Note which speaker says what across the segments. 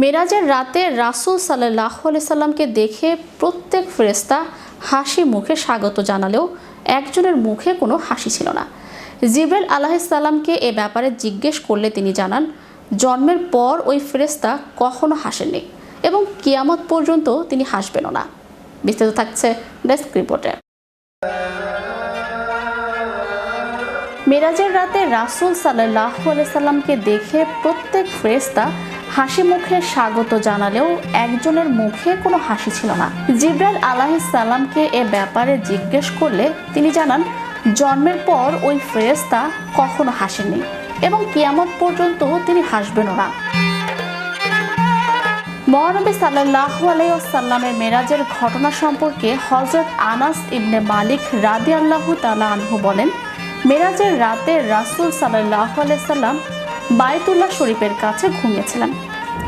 Speaker 1: মেরাজের রাতে রাসুল সাল্লাহ সাল্লামকে দেখে প্রত্যেক ফেরেস্তা হাসি মুখে স্বাগত জানালেও একজনের মুখে কোনো হাসি ছিল না। জিব্রাইল আলাহিসাল্লামকে এ ব্যাপারে জিজ্ঞেস করলে তিনি জানান, জন্মের পর ওই ফেরেস্তা কখনো হাসেননি এবং কিয়ামত পর্যন্ত তিনি হাসবেনও না। বিস্তারিত থাকছে ডেস্ক রিপোর্টে। মেরাজের রাতে রাসুল সাল্লাহ সাল্লামকে দেখে প্রত্যেক ফেরেস্তা হাসি মুখে স্বাগত জানালেও একজনের মুখে কোনো হাসি ছিল না। জিব্রাইল আলাহিসাল্লামকে এ ব্যাপারে জিজ্ঞেস করলে তিনি জানান, জন্মের পর ওই ফেরেস্তা কখনো হাসেননি এবং কিয়ামত পর্যন্ত তিনি হাসবেনও না। মহানবী সাল্লাহ আলাইসাল্লামের মেরাজের ঘটনা সম্পর্কে হজরত আনাস ইবনে মালিক রাদি আল্লাহ তালা আনহু বলেন, মেরাজের রাতে রাসুল সাল্লাহ সাল্লাম বায়তুল্লাহ শরীফের কাছে ঘুমিয়েছিলেন।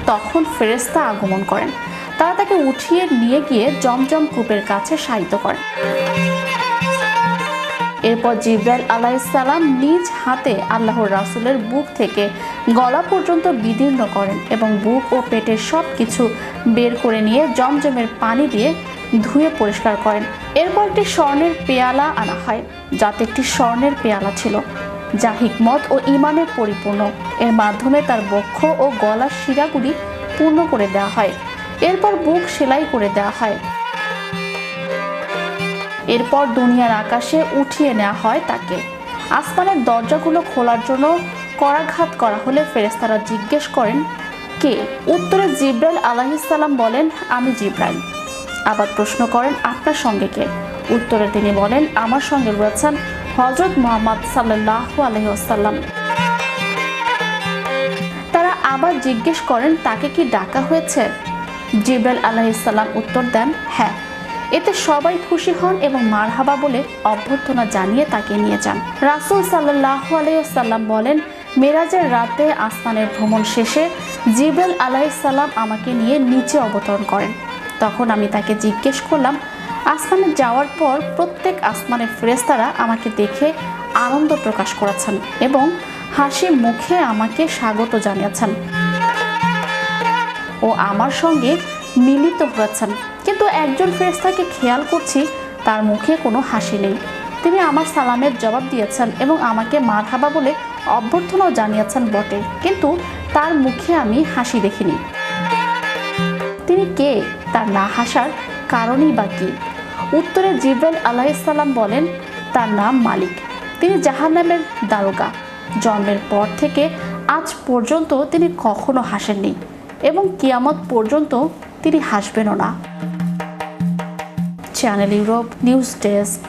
Speaker 1: তখন ফেরেস্তা আগমন করেন। তারা তাকে উঠিয়ে নিয়ে গিয়ে জমজম কূপের কাছে শায়িত করেন। এরপর জিব্রাইল আলাইসাল্লাম নিজ হাতে আল্লাহর রাসুলের বুক থেকে গলা পর্যন্ত বিদীর্ণ করেন এবং বুক ও পেটের সব কিছু বের করে নিয়ে জমজমের পানি দিয়ে ধুয়ে পরিষ্কার করেন। এরপর একটি স্বর্ণের পেয়ালা আনা হয়, যাতে একটি স্বর্ণের পেয়ালা ছিল। যা হিকমত ও ইমানের পরিপূর্ণ। এর মাধ্যমে তার বক্ষ ও গলার শিরাগুলি পূর্ণ করে দেওয়া হয়। এরপর বুক সেলাই করে দেওয়া হয়। এরপর দুনিয়ার আকাশে উঠিয়ে নেওয়া হয় তাকে। আসমানের দরজাগুলো খোলার জন্য করাঘাত করা হলে ফেরেস্তারা জিজ্ঞেস করেন, কে? উত্তরে জিব্রাইল আলাহিসাল্লাম বলেন, আমি জিব্রাইল। আবার প্রশ্ন করেন, আপনার সঙ্গে কে? উত্তরে তিনি বলেন, আমার সঙ্গে রয়েছেন হজরত মোহাম্মদ সাল্লাহ আলহিহাসাল্লাম তারা আবার জিজ্ঞেস করেন, তাকে কি ডাকা হয়েছে? জিব্রাইল আলাহিসাল্লাম উত্তর দেন হ্যাঁ। এতে সবাই খুশি হন এবং মারহাবা বলে অভ্যর্থনা জানিয়ে তাকে নিয়ে যান। রাসুল সাল্লাহ আলাইসাল্লাম বলেন মেরাজের রাতে আসমানের ভ্রমণ শেষে জিব্রাইল আলাইসাল্লাম আমাকে নিয়ে নিচে অবতরণ করেন। তখন আমি তাকে জিজ্ঞেস করলাম আসমানে যাওয়ার পর প্রত্যেক আসমানের ফেরেস্তারা আমাকে দেখে আনন্দ প্রকাশ করেছেন এবং হাসি মুখে আমাকে স্বাগত জানিয়েছেন ও আমার সঙ্গে মিলিত হয়েছেন। কিন্তু একজন ফেরেস্তাকে খেয়াল করছি তার মুখে কোনো হাসি নেই। তিনি আমার সালামের জবাব দিয়েছেন এবং আমাকে মারহাবা বলে অভ্যর্থনাও জানিয়েছেন বটে। কিন্তু তার মুখে আমি হাসি দেখিনি। তিনি কে? তার না হাসার কারণই বা কী? উত্তরে জিব্রাইল আলাইসাল্লাম বলেন, তার নাম মালিক। তিনি জাহান্নামের দারোগা। জন্মের পর থেকে আজ পর্যন্ত তিনি কখনো হাসেননি এবং কিয়ামত পর্যন্ত তিনি হাসবেনও না। Channel Europe news desk.